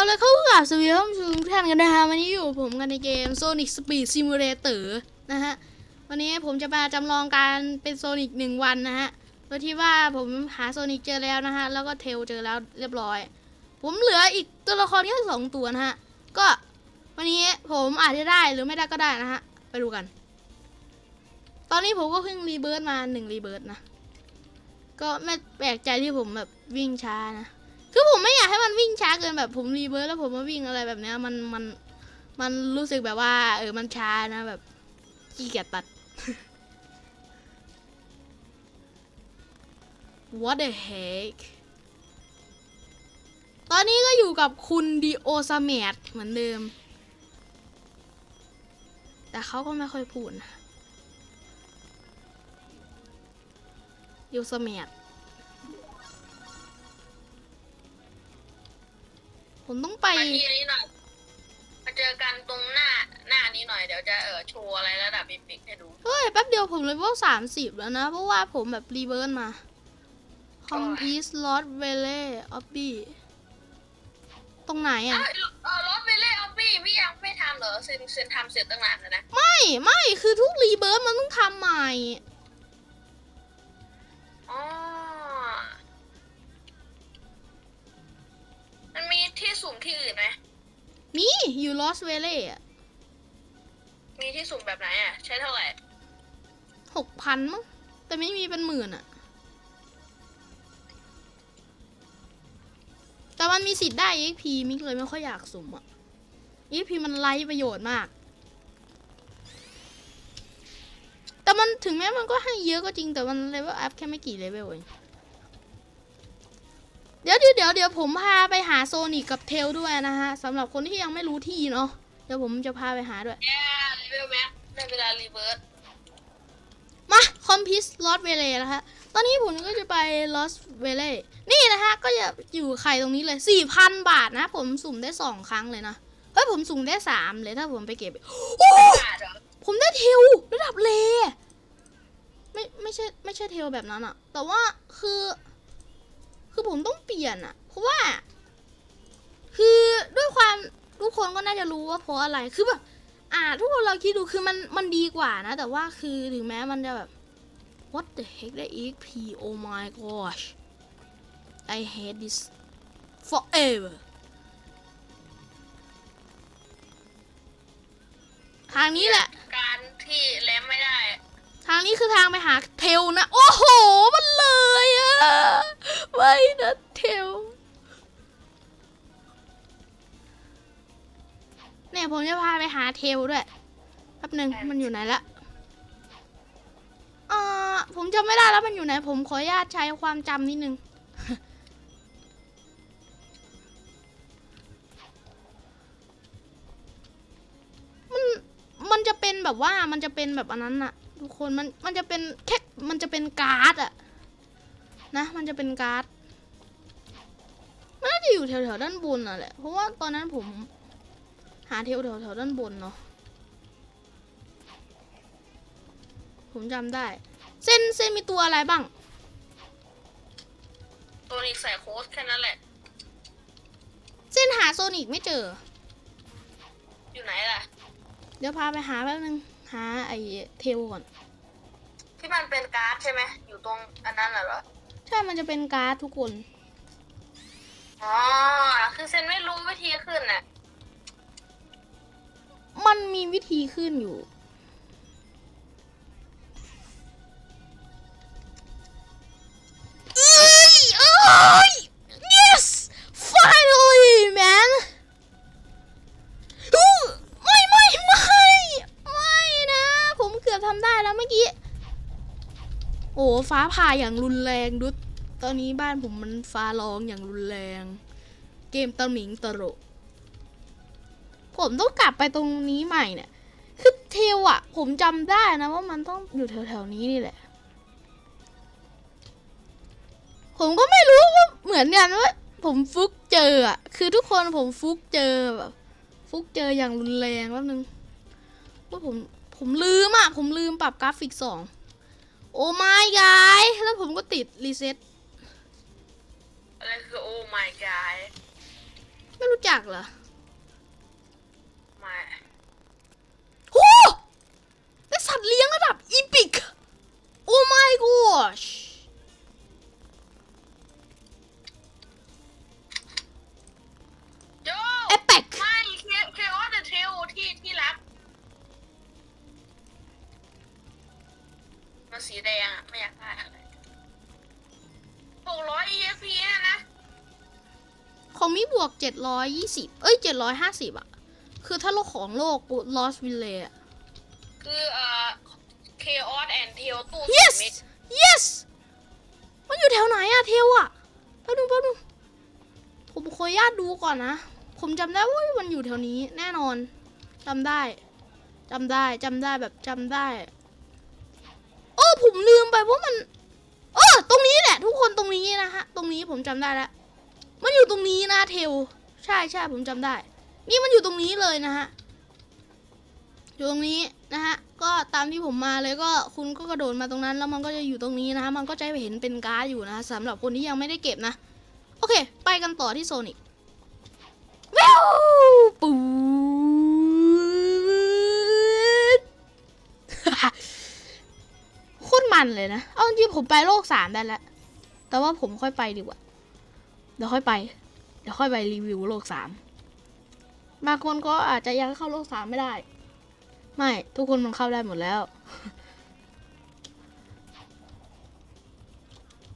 เอาเลยเข้ากับสวีดัมซูทุกท่านกันนะฮะวันนี้อยู่ผมกันในเกม Sonic Speed Simulator นะฮะวันนี้ผมจะมาจำลองการเป็นโซนิกหนึ่งวันนะฮะโดยที่ว่าผมหาโซนิกเจอแล้วนะฮะแล้วก็เทลเจอแล้วเรียบร้อย ผมเหลืออีกตัวละครแค่สองตัวนะฮะก็วันนี้ผมอาจจะได้หรือไม่ได้ก็ได้นะฮะไปดูกัน ตอนนี้ผมก็เพิ่งรีเบิร์ตมาหนึ่งรีเบิร์ตนะก็ไม่แปลกใจที่ผมแบบวิ่งช้านะ คือผมไม่อยากให้มันวิ่งช้าเกินแบบผมรีเบิร์ตแล้วผมมาวิ่งอะไรแบบเนี้ยมันมันมันรู้สึกแบบว่า เออมันช้านะแบบขี้เกียจตัด What the heck ตอนนี้ก็อยู่กับคุณดีโอซาเมดเหมือนเดิม แต่เขาก็ไม่ค่อยพูดนะดีโอซาเมด ผมต้องไป มาที่นี้หน่อยมาเจอกันตรงหน้าหน้านี้หน่อยเดี๋ยวจะเออโชว์อะไรระดับบิ๊กๆให้ดู เฮ้ย แป๊บเดียวผมเลยว่าสามสิบแล้วนะ เพราะว่าผมแบบรีเบิร์นมา Complete Lost Valley of B ตรงไหนเออะอเออรถไปเล่ออฟฟี่พี่ยังไม่ทำเหรอเซนเซนทำเสร็จตั้งนานแล้วนะ ไม่ ไม่ คือทุกรีเบิร์นมันต้องทำใหม่ มีอยู่ Lost Valley อะมีที่สุ่มแบบไหนอะ ใช้เท่าไหร่หกพันมั้งแต่ไม่มีเป็นหมื่นอะแต่มันมีสิทธิ์ได้ EXP มิกเลยไม่ค่อยอยากสุ่มอะ EXP มันไร้ประโยชน์มาก แต่มันถึงแม้มันก็ให้เยอะก็จริงแต่มันเลเวลอัพแค่ไม่กี่เลเวลเอง เดี๋ยวเดี๋ยวเดี๋ยวเดี๋ยวผมพาไปหาโซนิกกับเทลด้วยนะฮะสำหรับคนที่ยังไม่รู้ที่เนาะเดี๋ยวผมจะพาไปหาด้วยแย่รีเวลแม็กได้เวลารีเวิร์สมาคอมพิสลอสเวเลนะคะตอนนี้ผมก็จะไปลอสเวเลนี่นะฮะก็จะอยู่ไข่ตรงนี้เลย4,000บาทนะ ผมสุ่มได้2ครั้งเลยนะเฮ้ยผมสุ่มได้3เลยถ้าผมไปเก็บโอ้บาทเหรอผมได้เทลระดับเลไม่ไม่ใช่ไม่ใช่เทลแบบนั้นอะแต่ว่าคือ คือผมต้องเปลี่ยนอะเพราะว่า คือด้วยความทุกคนก็น่าจะรู้ว่าเพราะอะไรคือแบบอ่า ทุกคนเราคิดดูคือมันมันดีกว่านะ แต่ว่าคือถึงแม้มันจะแบบ what the heck ได้ EXP oh my gosh I hate this forever ทางนี้แหละ การที่แลมไม่ได้างนี้คือทางไปหาเทลนะ โอ้โห มันเลยอะไม่นะเทลเนี่ยผมจะพาไปหาเทลด้วยแป๊บหนึ่งมันอยู่ไหนละอ่าผมจำไม่ได้แล้วมันอยู่ไหน ผมขออนุญาตใช้ความจำนิดนึงมันมันจะเป็นแบบว่ามันจะเป็นแบบอันนั้นอะ ทุกคนมันมันจะเป็นแค่มันจะเป็นการ์ดอะนะมันจะเป็นการ์ดมันน่าจะอยู่แถวๆด้านบนน่ะแหละเพราะว่าตอนนั้นผมหาเทลแถวๆด้านบนเนาะผมจำได้ เส้นเส้นมีตัวอะไรบ้าง ตัวนี้ใส่โค้ดแค่นั้นแหละ เส้นหาโซนิกไม่เจอ อยู่ไหนล่ะ เดี๋ยวพาไปหาแป๊บนึง หาไอ้เทลก่อน ที่มันเป็นการ์ดใช่ไหมอยู่ตรงอันนั้นน่ะเหรอ ใช่ มันจะเป็นการ์ดทุกคน อ๋อ คือเซนไม่รู้วิธีขึ้นน่ะ มันมีวิธีขึ้นอยู่ เอ้ยเอ้ย อบทำได้แล้วเมื่อกี้ โอ้ฟ้าผ่าอย่างรุนแรงดุดตอนนี้บ้านผมมันฟ้าร้องอย่างรุนแรง เกมตะหมิงตะโรผมต้องกลับไปตรงนี้ใหม่เนี่ย คือเทลอะผมจำได้นะว่ามันต้องอยู่แถวๆนี้นี่แหละ ผมก็ไม่รู้ว่าเหมือนกันว่าผมฟุกเจออะคือทุกคนผมฟุกเจอแบบฟุกเจออย่างรุนแรงแป๊บนึงว่าผม ผมลืมอะผมลืมปรับกราฟิกสองโอ้ไม่ยายแล้วผมก็ติดรีเซ็ตอะไรคือโอ้ my god ไม่รู้จักเหรอมาโหได้สัตว์เลี้ยงระดับอีพิก โอ้ my gosh แดงอะไม่อยากได้อะไรหกร้อย EXP นะนะ ของมีบวก 720 เอ้ย 750อะคือถ้าโลกของโลก Lost Village อะ คือเอ่อ Chaos and Tail ตู้ yes เม็ด yes มันอยู่แถวไหนอะเทลอะแป๊บนึงแป๊บนึงผมขออนุญาตดูก่อนนะ ผมจำได้ว่ามันอยู่แถวนี้แน่นอนจำได้จำได้จำได้แบบจำได้เออ ผมลืมไปว่ามัน เออตรงนี้แหละ ทุกคนตรงนี้นะฮะตรงนี้ผมจำได้แล้วมันอยู่ตรงนี้นะเทลใช่ใช่ผมจำได้ นี่มันอยู่ตรงนี้เลยนะฮะอยู่ตรงนี้นะฮะก็ตามที่ผมมาเลยก็คุณก็กระโดดมาตรงนั้น แล้วมันก็จะอยู่ตรงนี้นะฮะมันก็จะเห็นเป็นการ์ดอยู่นะสำหรับคนที่ยังไม่ได้เก็บนะ โอเค ไปกันต่อที่โซนิกวิวปูันเลยนะ เอาจริงผมไปโลกสามได้แล้ว แต่ว่าผมค่อยไปดีกว่า เดี๋ยวค่อยไป เดี๋ยวค่อยไปรีวิวโลกสามบางคนก็อาจจะยังเข้าโลกสามไม่ได้ ไม่ ทุกคนมันเข้าได้หมดแล้ว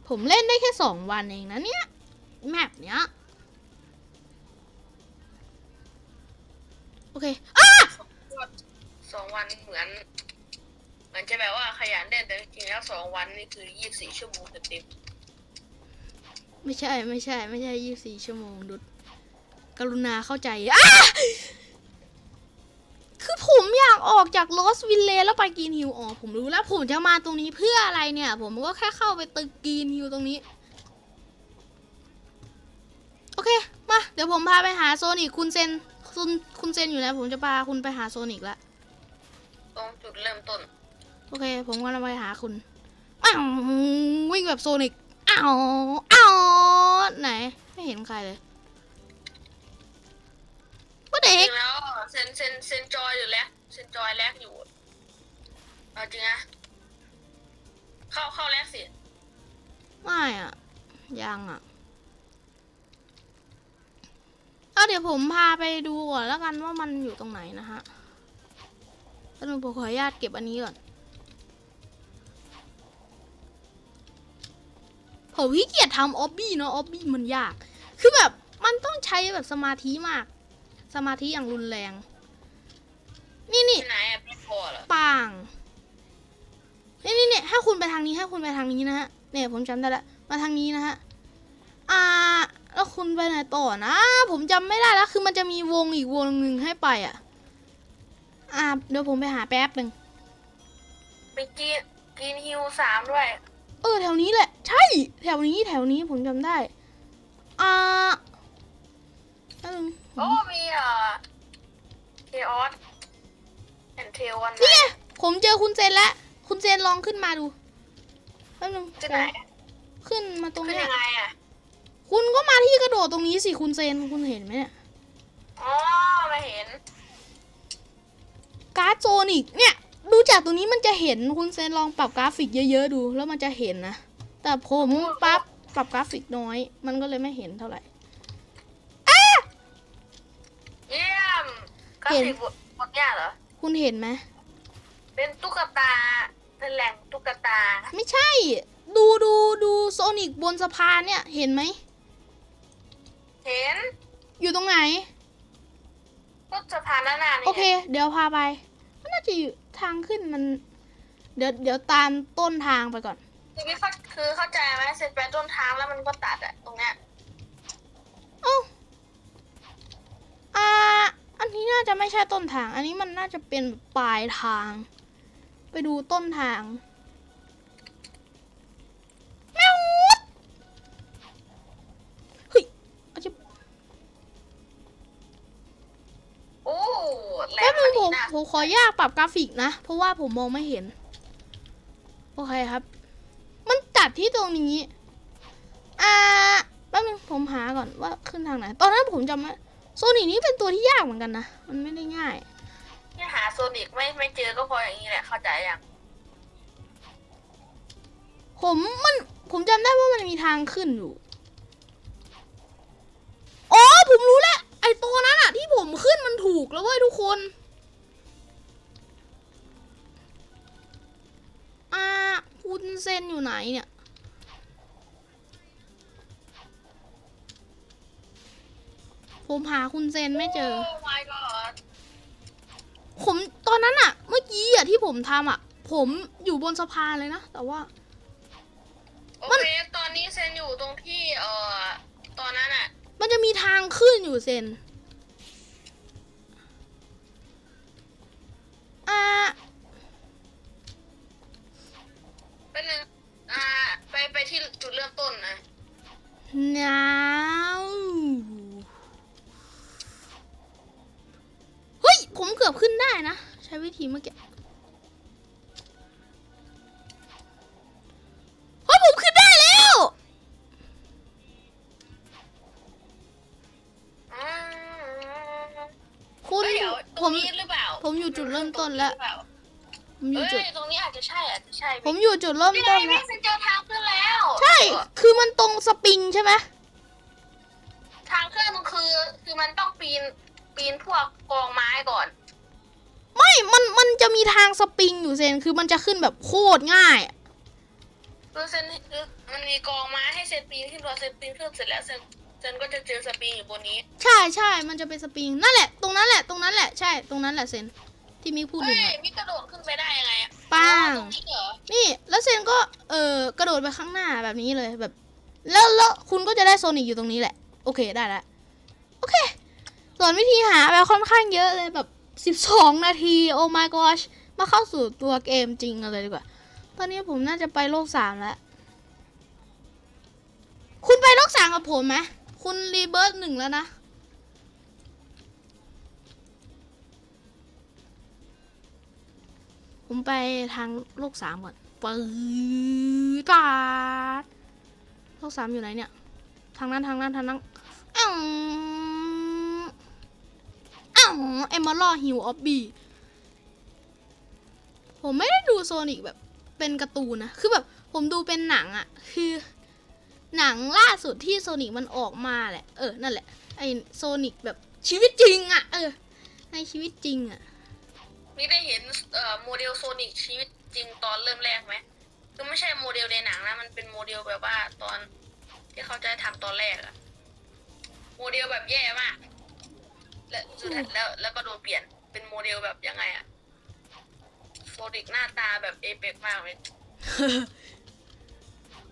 ผมเล่นได้แค่สองวันเองนะเนี่ย แมปเนี้ย โอเคอะสองวันเหมือน มือนจะแบบว่าขยันเล่นแต่จริงๆแล้วสองวันนี่คือยี่สิบสี่ชั่วโมงเต็มไม่ใช่ไม่ใช่ ไม่ใช่ยี่สี่ชั่วโมงดุดกรุณาเข้าใจอะคือผมอยากออกจากลอสวิลเลแล้วไปกรีนฮิลอ๋อผมรู้แล้วผมจะมาตรงนี้เพื่ออะไรเนี่ย ผมก็แค่เข้าไปตึกกรีนฮิลตรงนี้ โอเค มา เดี๋ยวผมพาไปหาโซนิกคุณเซนคุณคุณเซนอยู่แล้วผมจะพาคุณไปหาโซนิกแล้วๆตรงจุดเริ่มต้น โอเค ผมกำลังไปหาคุณ อ้าว วิ่งแบบโซนิก อ้าว อ้าว ไหน ไม่เห็นใครเลยว่าจเด็ริกงๆแล้วเซนเซนเซนจอยอยู่แล้วเซนจอยแลกอยู่เอาจริงนะเข้าเข้าแลกสิไม่อะยังอะเอาเดี๋ยวผมพาไปดูก่อนแล้วกันว่ามันอยู่ตรงไหนนะฮะแล้วผมขออนุญาตเก็บอันนี้ก่อน ผมขี้เกียจทำออบบี้เนาะออบบี้มันยาก คือแบบมันต้องใช้แบบสมาธิมาก สมาธิอย่างรุนแรง นี่นี่ที่ไหนอะไม่พอเหรอป่าง นี่นี่เนี่ยให้คุณไปทางนี้ให้คุณไปทางนี้นะฮะ เนี่ยผมจำได้ละ มาทางนี้นะฮะ อ่า แล้วคุณไปไหนต่อนะ ผมจำไม่ได้แล้ว คือมันจะมีวงอีกวงหนึ่งให้ไปอะ อ่า เดี๋ยวผมไปหาแป๊บหนึ่งไปกินกินฮิวสามด้วย เออแถวนี้แหละ ใช่ แถวนี้แถวนี้ผมจำได้ อ่าแป๊บนึงโอ้มีเอ่อเคออสแอนเทลวันไหนนี่ไงผมเจอคุณเซนแล้ว คุณเซนลองขึ้นมาดูแป๊บนึงที่ไหนขึ้นมาตรงขึ้นเนี้ยยังไงอะคุณก็มาที่กระโดดตรงนี้สิคุณเซนคุณเห็นไหมเนี่ย อ๋อไม่เห็นการ์ดโซนิกเนี่ย ดูจากตรงนี้มันจะเห็นคุณเซนลองปรับกราฟิกเยอะๆดู แล้วมันจะเห็นนะ แต่ผมปรับปรับกราฟิกน้อย มันก็เลยไม่เห็นเท่าไหร่ เยี่ยมกราเห็นฟิกบทบทเนี่ยเหรอ คุณเห็นไหม เป็นตุ๊กตาเป็นแหล่งตุ๊กตา ไม่ใช่ ดูดูดูโซนิกบนสะพานเนี่ย เห็นไหม เห็นอยู่ตรงไหน ก็สะพานด้านหน้านี่โอเค เดี๋ยวพาไป มันน่าจะอยู่ทางขึ้นมัน เดี๋ยวเดี๋ยวตามต้นทางไปก่อน คือพี่เข้าคือเข้าใจไหมเสร็จไปต้นทางแล้วมันก็ตัดอะตรงเนี้ยเอ้าอ่า อันนี้น่าจะไม่ใช่ต้นทาง อันนี้มันน่าจะเป็นปลายทาง ไปดูต้นทางแมวเฮ้ยเอาจะโอ้แหลแป๊บมนึมังนผนี่มนะผมขอยากปรับกราฟิกนะ เพราะว่าผมมองไม่เห็น โอเคครับ มันตัดที่ตรงนี้ อ่าแป๊บนึงผมหาก่อนว่าขึ้นทางไหน ตอนนั้นผมจำไม่โซนิกนี่เป็นตัวที่ยากเหมือนกันนะ มันไม่ได้ง่าย เนี่ยหาโซนิกไม่ไม่เจอก็เพออย่างนี้แหละเข้าใจยังผมมันผมจำได้ว่ามันมีทางขึ้นอยู่ อ๋อ ผมรู้แล้ว ไอตัวนั้นอะที่ผมขึ้นมันถูกแล้วเว้ยทุกคนอ่าคุณเซนอยู่ไหนเนี่ย ผมหาคุณเซนไม่เจอ โอ้ my god ผมตอนนั้นอะเมื่อกี้อะที่ผมทำอะผมอยู่บนสะพานเลยนะ แต่ว่า โอเคตอนนี้เซนอยู่ตรงที่เอ่อตอนนั้นอะมันจะมีทางขึ้นอยู่เซนอ่าเป็นหนึ่งอ่าไปไปที่จุดเริ่มต้นนะ หนาว ผมเกือบขึ้นได้นะ ใช้วิธีเมื่อกี้เฮ้ยผมขึ้นได้แล้วอืมคุณเอ้ยเดี๋ยวตผรงม นี้หรือเปล่าผมอยู่จุดเริ่มต้นแล้วหรือเปาผมอยู่เอ้จุด ยตรงนี้อาจจะใช่อาจจะใช่ผมอยู่จุดเริ่มนี่ไงต้นพี่แล้วเซนเจอทางขึ้นแล้วใช่ คือมันตรงสปริงใช่ไหมทางขึ้นมันคือคือมันต้องปีน ปีนพวกกองไม้ก่อน ไม่มันมันจะมีทางสปริงอยู่เซนคือมันจะขึ้นแบบโคตรง่ายอะคือเซนคือมันมีกองไม้ให้เซนปีนขึ้นพอเซนปีนขึ้นเสร็จแล้วเซนเซนก็จะเจอสปริงอยู่บนนี้ใช่ใช่มันจะเป็นสปริงนั่นแหละตรงนั้นแหละตรงนั้นแหละใช่ตรงนั้นแหละเซนที่มิกพูดเฮ้ถึงยอะ มิกระโดดขึ้นไปได้ยังไงอะป้างตรงนี้เหรอนี่แล้วเซนก็เออกระโดดไปข้างหน้าแบบนี้เลยแบบ แล้วแล้วคุณก็จะได้โซนิกอยู่ตรงนี้แหละ โอเคได้แล้วโอเค ส่วนวิธีหาแบบค่อนข้างเยอะเลยแบบ 12 นาที โอ้ my gosh มาเข้าสู่ตัวเกมจริงกันเลยดีกว่า ตอนนี้ผมน่าจะไปโลกสามแล้ว คุณไปโลกสามกับผมไหม คุณรีเบิร์ตหนึ่งแล้วนะ ผมไปทางโลกสามก่อนปืดปาดโลกสามอยู่ไหนเนี่ย ทางนั้นทางนั้นทางนั้นอ้าวอ้าว เอมเมอรัลฮิวออฟบีผมไม่ได้ดูโซนิกแบบเป็นการ์ตูนนะ คือแบบผมดูเป็นหนังอะคือ หนังล่าสุดที่โซนิกมันออกมาแหละ เออ นั่นแหละ ไอโซนิกแบบชีวิตจริงอะเออ ในชีวิตจริงอะมิกได้เห็นเอ่อโมเดลโซนิกชีวิตจริงตอนเริ่มแรกไหมคือไม่ใช่โมเดลในหนังนะ มันเป็นโมเดลแบบว่าตอนที่เขาจะทำตอนแรกอะโมเดลแบบแย่มาก แล้วสุดท้ายแล้วแล้วก็โดนเปลี่ยนเป็นโมเดลแบบยังไงอะโซนิกหน้าตาแบบเอเปกมากเลย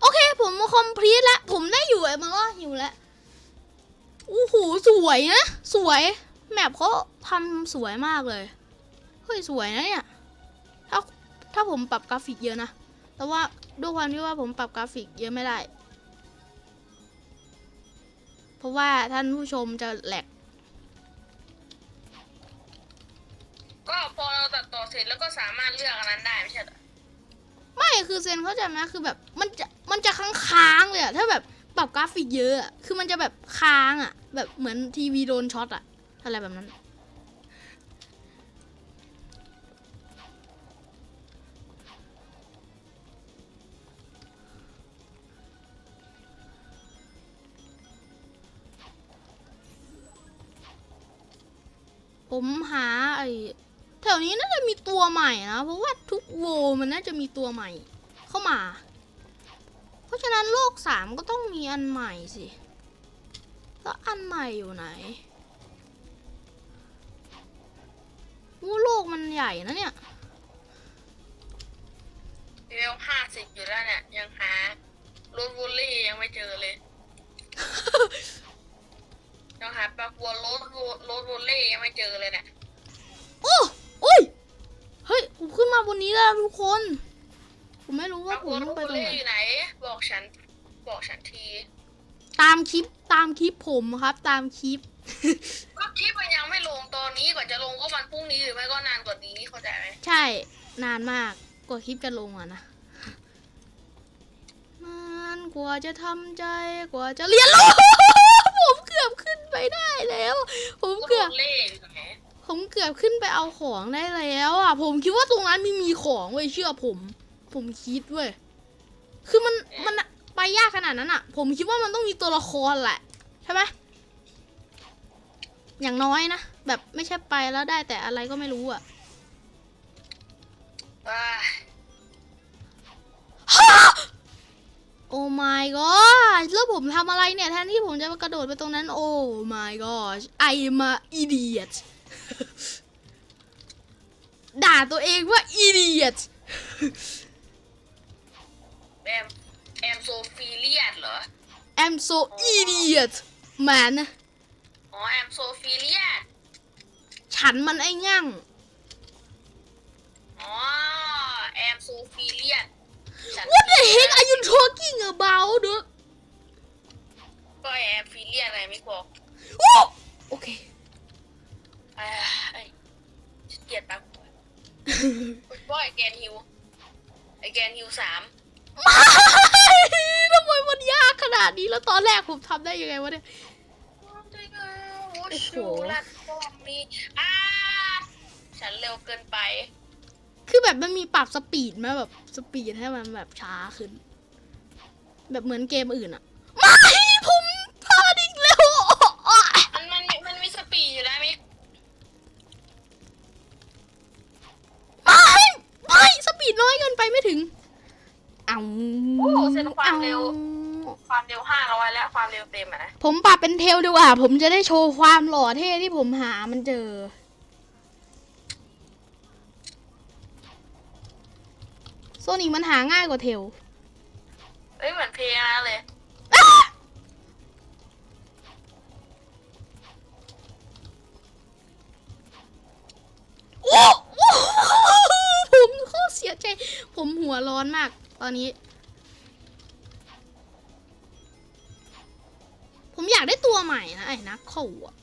โอเค ผมมาคอมพลีทแล้ว ผมได้อยู่ไอ้มันก็หิวแล้วโอ้โหสวยนะ สวย แมปเขาทำสวยมากเลย เฮ้ย สวยนะเนี่ย ถ้าถ้าผมปรับกราฟิกเยอะนะ แต่ว่าด้วยความที่ว่าผมปรับกราฟิกเยอะไม่ได้ เพราะว่าท่านผู้ชมจะแหลก ก็พอเราตัดต่อเสร็จแล้วก็สามารถเลือกอันนั้นได้ไม่ใช่เหรอไม่คือเซนเข้าใจไหมคือแบบมันจะมันจะค้างๆเลยอะถ้าแบบปรับกราฟิกเยอะอะคือมันจะแบบค้างอะแบบเหมือนทีวีโดนช็อตอะอะไรแบบนั้น ผมหาไอ้ แถวนี้น่าจะมีตัวใหม่นะ เพราะว่าทุกโวมันน่าจะมีตัวใหม่เข้ามา เพราะฉะนั้นโลกสามก็ต้องมีอันใหม่สิ แล้วอันใหม่อยู่ไหนว่าโลกมันใหญ่นะเนี่ยเลเวลห้าสิบอยู่แล้วเนี่ย ยังหารถวูลลี่ยังไม่เจอเลยยังหาปลากัวรถวูรถวูลลี่ยังไม่เจอเลยเนี่ย บนนี้แล้วทุกคน ผมไม่รู้ปว่าลาผกัวมรต้อถงไปวูลตรงไหนลี่อยู่ไหน บอกฉัน บอกฉันที ตามคลิปตามคลิปผมครับ ตามคลิปก็คลิปมันยังไม่ลงตอนนี้กว่าจะลงก็วันพรุ่งนี้หรือไม่ก็นานกว่านี้เข้าใจไหมใช่นานมากกว่าคลิปจะลงอะนะนานกว่าจะทำใจกว่าจะเรียนรู้ผมเกือบขึ้นไปได้แล้ว ผมก็เกืโดอบนเล่อยู่ไหน ผมเกือบขึ้นไปเอาของได้แล้วอะ ผมคิดว่าตรงนั้นไม่มีของเว้ยเชื่อผม ผมคิดเว้ยคือมันมันไปยากขนาดนั้นอะ ผมคิดว่ามันต้องมีตัวละครแหละใช่ไหมอย่างน้อยนะแบบไม่ใช่ไปแล้วได้แต่อะไรก็ไม่รู้อะว้าโอ้ my god แล้วผมทำอะไรเนี่ย แทนที่ผมจะกระโดดไปตรงนั้น โอ้ my god I'm a idiot ด่าตัวเองว่า idiot แอมแอมโซฟีเลียดเหรอ I'm so idiot man อ๋อแอมโซฟีเลียด ฉันมันไอ้งั่งอ๋อแอมโซฟีเลียดฉัน What the heck are you talking about dude ก็แอมฟีเลียดอะไรไม่บอกโอ้โอเคอ่า ไอ้เกลียดปักหัวก็ไอแกนฮิวไอแกนฮิวสามไม่ทำไมมันยากขนาดนี้แล้วตอนแรกผมทำได้ยังไงวะเนี่ยโอ้โหลัดคอมมีอ่าฉันเร็วเกินไป คือแบบมันมีปรับสปีดไหมแบบสปีดให้มันแบบช้าขึ้น แบบเหมือนเกมอื่นอะไม่ผมพลาดอีกแล้ว มันมันมีมันมีสปีดอยู่นะมิก ไม่ไม่สปีดน้อยเกินไปไม่ถึง เอา โอ้เซ็นความเร็ว อา ความเร็วห้าร้อยแล้วความ เร็วเต็มอะนะผมปรับเป็นเทลดีกว่า ผมจะได้โชว์ความหล่อเท่ที่ผมหามันเจอ โซนิกมันหาง่ายกว่าเทลเอ้ยเหมือนเพลงนะเลย โอ้โอ้ผมโคตรเสียใจ ผมหัวร้อนมาก ตอนนี้ ผมอยากได้ตัวใหม่นะไอ้นักเขาอะ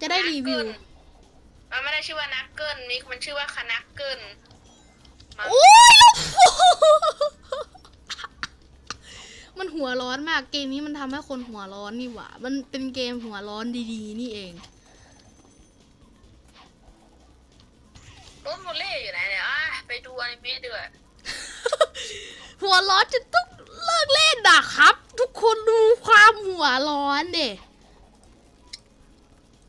จะได้รีวิว มันไม่ได้ชื่อว่านักเกิลมิกมันชื่อว่าคณะเกิลมั้งโอ้ยมันหัวร้อนมากเกมนี้มันทำให้คนหัวร้อนนี่หว่า มันเป็นเกมหัวร้อนดีๆ นี่เองรถโมเล่อยู่ไหนเนี่ยอะไปดูอนิเมะดีกว่าหัวร้อนจะต้องเลิกเล่นนะครับ ทุกคนดูความหัวร้อนเด็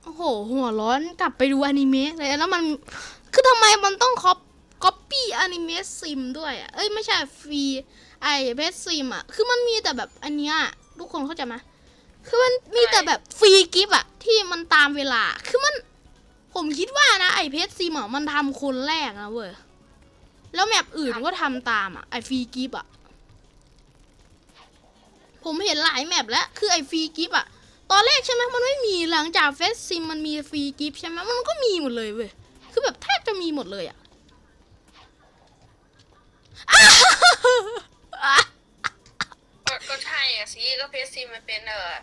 โอ้โห หัวร้อนกลับไปดูอนิเมะเลยแล้วมัน คือทำไมมันต้องคอปก๊อปปี้อนิเมะซิมด้วยอะเอ้ยไม่ใช่ฟรีไอเพสซิมอะ คือมันมีแต่แบบอันเนี้ยทุกคนเข้าใจไหมคือมันมีแต่แบบฟรีกิฟต์อะ ที่มันตามเวลา คือมัน ผมคิดว่านะไอเพสซิมอะมันทำคนแรกนะเว้ย แล้วแมปอื่นก็ทำตามอะไอฟรีกิฟต์อะ ผมเห็นหลายแมปแล้วคือไอฟรีกิฟต์อะตอนแรกใช่ไหมมันไม่มีหลังจากเฟสซิมมันมีฟรีกิฟต์ใช่ไหมมันก็มีหมดเลยเว้ยคือแบบแทบจะมีหมดเลยอะก็ก็ใช่อะสิก็เพสซีมันเป็นเออ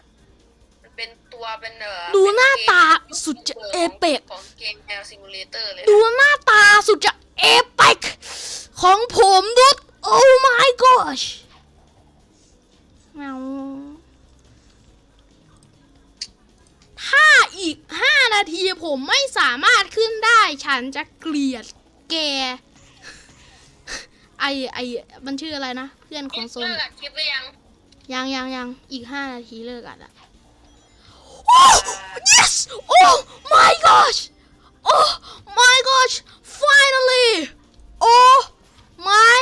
มันเป็นตัวเป็นเออดูหน้าตาป็นกมสุดจะของเอเปกของเกมแนวซิมูเลเตอร์เลยดูหน้าตาสุดจะเอเปกของผมดุดโอ้ my gosh แมวถ้าอีก5นาทีผมไม่สามารถขึ้นได้ ฉันจะเกลียดแก ไอไอมันชื่ออะไรนะ เพื่อนของโซน เลิกอัดคลิปหรือยังยังยังยังอีก5นาทีเลิกอัดอะ Oh yes Oh my gosh Oh my gosh finally Oh my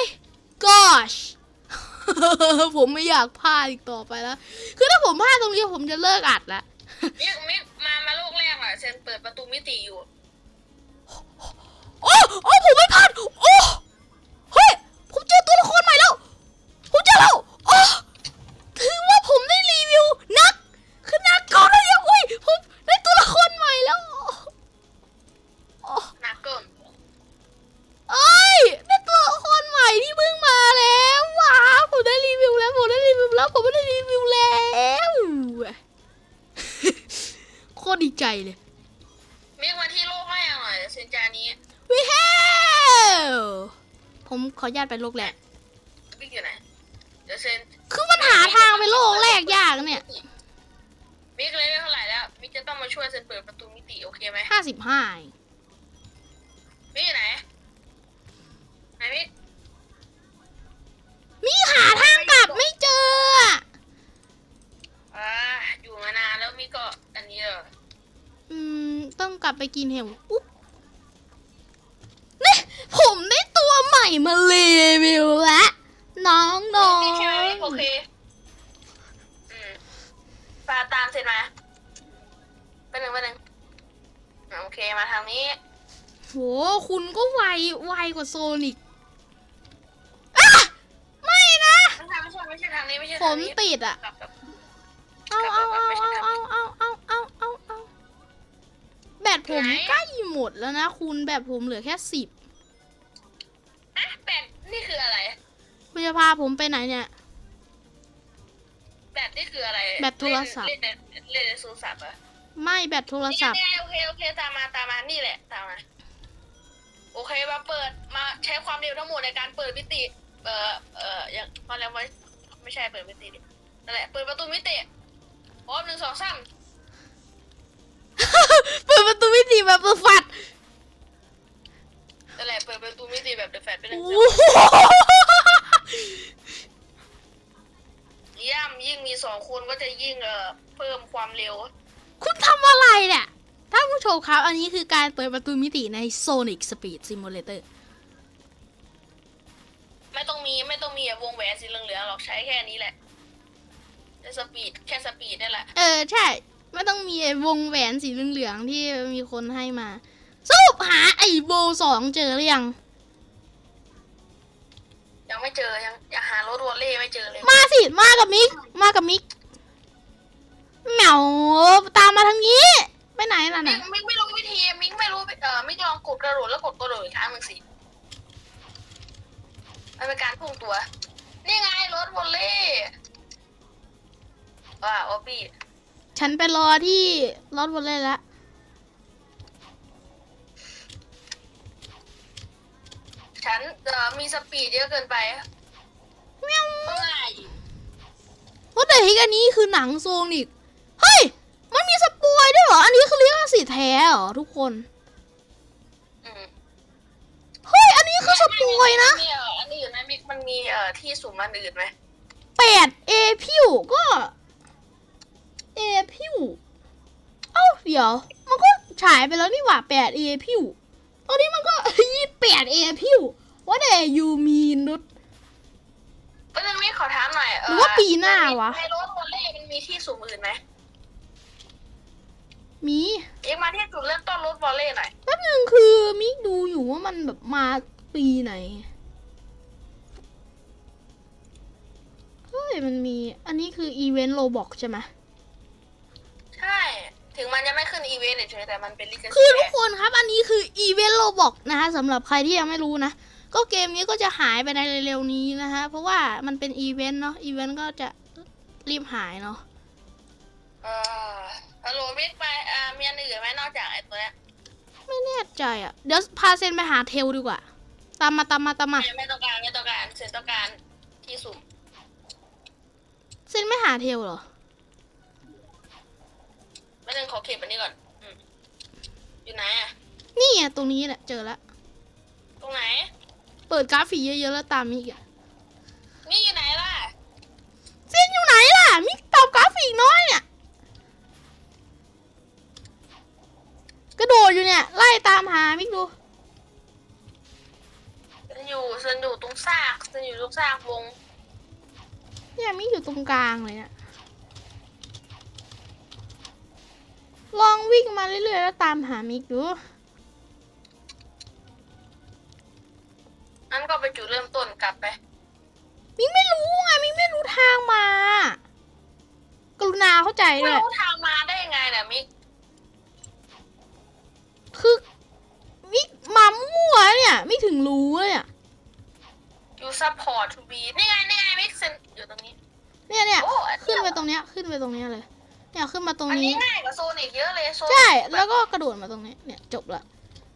gosh ผมไม่อยากพลาดอีกต่อไปแล้ว คือถ้าผมพลาดตรงนี้ผมจะเลิกอัดแล้วมิกมิกมามาโลกแรกอะเซนเปิดประตูมิติอยู่ โอ้โอ้ผมไม่พลาด ออนุญาตไปโลกแรกมิกอยู่ไหน เดี๋ยวเซนคือมันหาทางไปโลกแรกยากเนี่ยมิกเลยได้เท่าไหร่แล้ว มิกจะต้องมาช่วยเซนเปิดประตูมิติโอเคไหมห้าสิบห้ามิกอยู่ไหน ไหนมิกมีหาทางกลับไม่เจออะอ่าอยู่มานานแล้วมิกก็อันนี้เลยอืม ต้องกลับไปกินเห็วอุ๊บนี่ผมได้ ตัวใหม่มารีวิวแล้วน้องน้องนี่ใช่ไหมมิกโอเคอืมปาตามเสร็จไหมไปหนึ่งไปหนึ่งอ่าโอเคมาทางนี้ โหคุณก็ไวไวกว่าโซนิกอะไม่นะ ไม่ใช่ไม่ใช่ไม่ใช่ทางนี้ไม่ใช่ผทางมนี้ติดอะ กลับกลับเอาเอาเอาเอาเอาเอาเอาเอาเอาเอาแบตผมใกล้หมดแล้วนะ คุณแบตผมเหลือแค่สิบอะแบต นี่คืออะไร คุณจะพาผมไปไหนเนี่ย แบตนี่คืออะไรแบตโทรศัพท์เล่นเล่นในเล่นในโทรศัพท์เหรอะไม่แบตโทรศัพท์ นี่ไงโอเคโอเคตามมาตามมานี่แหละตามมาโอเคมาเปิดมาใช้ความเร็วทั้งหมดในการเปิดมิติ เอ่อเอ่ออย่างพอแล้วไว้ไม่ใช่เปิดมิติดินั่นแหละเปิดประตูมิติพร้อมหนึ่งสองสาม เปิดประตูวิธีแบบเปิดฟัด นั่นแหละเปิดประตูมิติแบบเดอะแฟลชไปหนึ่งโอ้สองโหย่ำยิ่งมีสองคนก็จะยิ่งเอ่อเพิ่มความเร็ว คุณทำอะไรเนี่ยท่านผู้ชมครับ อันนี้คือการเปิดประตูมิติใน Sonic Speed Simulator ไม่ต้องมีไม่ต้องมีอะวงแหวนสีเหลืองๆหรอกใช้แค่นี้แหละแค่สปีดแค่สปีดนี่แหละ เออ ใช่ ไม่ต้องมีไอ้วงแหวนสีเหลืองๆที่มีคนให้มา สรุปหาไอ้โบสองเจอหรือยัง ยังไม่เจอยังยังหารถวอลเล่ไม่เจอเลยมาสิ มากับมิก มากับมิกเหมียวตามมาทางนี้ ไปไหนล่ะมิน่ะกมิกไม่รู้วิธีมิกไม่รู้เอ่อมิกลองกดกระโดดแล้วกดกระโดดอีกครั้งหนึ่งสิมันเป็นการพุ่งตัว นี่ไงรถวอลเล่ว้าออบบี้ฉันไปรอที่รถบนเลยแล้ว ฉันเอ่อมีสปีดเยอะเกินไปเมียวก็ง่ายว่าแต่ฮิกอันนี้คือหนังโซนิกเฮ้ย มันมีสปอยด้วยเหรอ อันนี้คือเรียกว่าสีแท้เหรอทุกคน อืมเฮ้ย อันนี้คือสปอยนะมีเอ่ออันนี้อยู่นะมิกมันมีเอ่อที่สุ่มอันอื่นไหมแปดเอพิวก็เอพิวเอ้าเดี๋ยว มันก็ฉายไปแล้วนี่หว่าแปดเอพิว ตอนนี้มันก็ยี่แปดเอพิวว่าแต่ยูมีนุช ก็นึงมิกขอถามหน่อยเหรือว่าปีหน้าวะ ในรถวอลเล่มันมีที่สุ่มอื่นไหมมีมิกมาที่จุดเริ่มต้นรถวอลเล่หน่อยแป๊บนึงคือมิกดูอยู่ว่ามันแบบมาปีไหนเฮ้ยมันมีอันนี้คืออีเวนต์โลบอกใช่ไหมใช่ ถึงมันจะไม่ขึ้นอีเวนต์เฉยๆแต่มันเป็นลิขสิทธิ์คือทุกคนครับอันนี้คืออีเวนต์โลบอกนะคะสำหรับใครที่ยังไม่รู้นะ ก็เกมนี้ก็จะหายไปในเร็วๆนี้นะคะเพราะว่ามันเป็นอีเวนต์เนาะอีเวนต์ก็จะรีบหายเนาะเออฮัลโหลมิกไปอ่ามีอันอื่นไหมนอกจากไอ้ตัวเนี้ยไม่แน่ใจอะ่ะเดี๋ยวพาเซนไปหาเทลดีกว่า ตามมาตามมาตามมาไม่ไม่ต้องการไม่ต้องการเซนต้องการที่สุ่มเซนไม่หาเทลเหรอ ไม่ต้องขอเก็บอันนี้ก่อนอืมอยู่ไหนอะนี่อะตรงนี้แหละเจอแล้วตรงไหน เปิดกราฟิกเยอะๆแล้วตามมิกอะนี่อยู่ไหนล่ะเซนอยู่ไหนล่ะมิกตอบกราฟิกน้อยเนี่ยกระโดดอยู่เนี่ยไล่ตามหามิกดูฉันอยู่ฉันอยู่ตรงซากฉันอยู่ตรงซากวงเนี่ยมิกอยู่ตรงกลางเลยเนี่ย ลองวิ่งมาเรื่อยๆ แล้วตามหามิกดูนั้นก็ไปจุดเริ่มต้นกลับไป มิกไม่รู้ไงมิกไม่รู้ทางมา กรุณาเข้าใจไม่ด้วยรู้ทางมาได้ยังไงเนี่ยมิกคือมิกมามั่วเนี่ยไม่ถึงรู้เลยเนี่ยอยู่ซัพพอร์ตทูบีนี่ไงนี่ไงมิกเซนอยู่ตรงนี้เนี่ยเนี่ยโอ้อัขึ้นไปเยตรงเนี้ยขึ้นไปตรงเนี้ยเลย เนี่ยขึ้นมาตรงอันนี้นี้ ง่ายกว่าโซนิกเยอะเลยโซนิกใช่ แล้วก็กระโดดมาตรงนี้ เนี่ยจบละ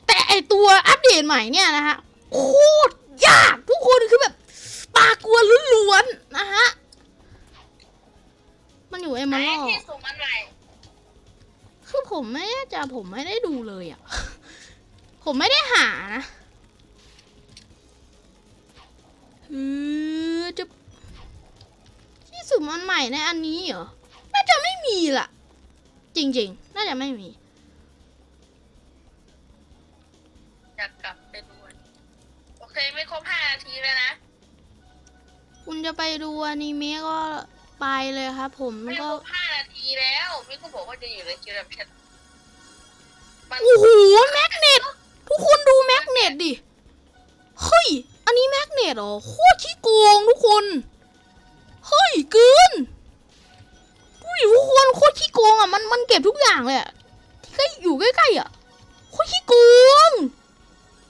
แต่ไอตัวอัปเดตใหม่เนี่ยนะฮะ โคตรยากทุกคนคือแบบปากกลัวล้วนๆนะฮะ มันอยู่เอมไหนเมอรัลที่สุ่มอันใหม่ผมไม่ได้จะผมไม่ได้ดูเลยอะ่ะ ผมไม่ได้หานะเออจะที่สุ่มอันใหม่ในอันนี้เหรอน่าจะไม่มีล่ะ จริงๆ น่าจะไม่มีอยากกลับไปดูอะโอเคไม่ครบห้านาทีแล้วนะ คุณจะไปดูอนิเมะก็ไปเลยครับผมไม่คก็ รบห้านาทีแล้วมิกก็บอกว่าจะอยู่ในคิวแบบแชทมันโอ้โหแมกเนตทุกคนดูแมกเนตดิ เฮ้ย อันนี้แมกเนตเหรอ โคตรขี้โกงทุกคน เฮ้ยเกิน ดูดิทุกคนโคตรขี้โกงอะมันมันเก็บทุกอย่างเลยอะที่ใกล้อยู่ใกล้ๆอะโคตรขี้โกง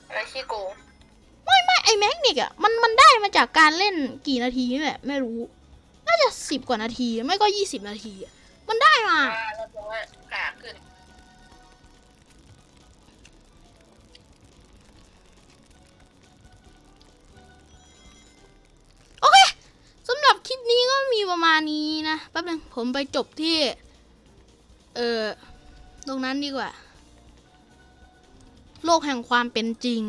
อะไรขี้โกงไม่ไม่ไอแมกเนตอะมันมันได้มาจากการเล่นกี่นาทีนี่แหละไม่รู้ น่าจะสิบกว่านาทีไม่ก็ยี่สิบนาทีอะมันได้มาว่าเราจะว่ากา นี้นะแป๊บนึงผมไปจบที่ เออตรงนั้นดีกว่า โลกแห่งความเป็นจริง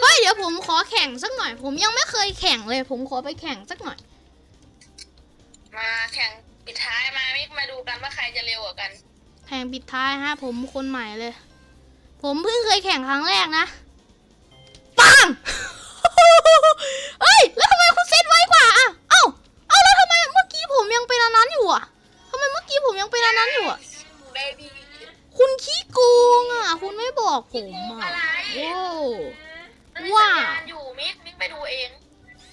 เฮ้ยเดี๋ยวผมขอแข่งสักหน่อย ผมยังไม่เคยแข่งเลย ผมขอไปแข่งสักหน่อย มาแข่งปิดท้ายมามิกมาดูกันว่าใครจะเร็วกว่ากัน แข่งปิดท้ายฮะ ผมคนใหม่เลย ผมเพิ่งเคยแข่งครั้งแรกนะปังเอ้ย แล้วทำไมคุณเซตไว้กว่าอะเอ้าเอ้าแล้วทำไมเมื่อกี้ผมยังเป็นอันนั้นอยู่อะทำไมเมื่อกี้ผมยังเป็นอันนั้นอยู่อะ เบบี้คุณขี้โกงอะ คุณไม่บอกผมอะอะไรโอ้มันมีว่าสัญญาณอยู่มิกมิกไปดูเอง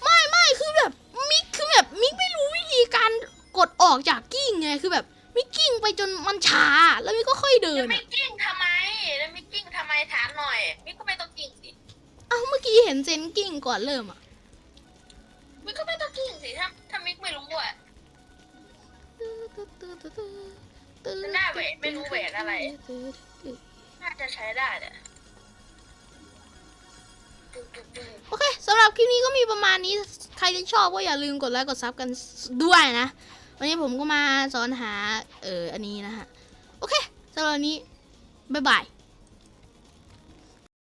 ไม่ไม่คือแบบมิกคือแบบมิกไม่รู้วิธีการกดออกจากกิ้งไงคือแบบ มิกกิ้งไปจนมันช้าแล้วมิกก็ค่อยเดิแล้วนมิอะกกิ้งทำไม แล้วมิกกิ้งทำไมถามหน่อย มิกก็ไม่ต้องกิ้งสิ เอ้าเมื่อกี้เห็นเซนกิ้งก่อนเริ่มอะมิกก็ไม่ต้องกิ้งสิถ้าถ้ามิกไม่รู้อะ หน้าแหวนไม่รู้แหวนอะไร น่าจะใช้ได้แหละตึ้งตึ้งตึ้งโอเคสำหรับคลิปนี้ก็มีประมาณนี้ ใครที่ชอบก็อย่าลืมกดไลค์กดซับกันด้วยนะ วันนี้ผมก็มาสอนหาเอออันนี้นะฮะ โอเคสำหรับวันนี้ บ๊ายบาย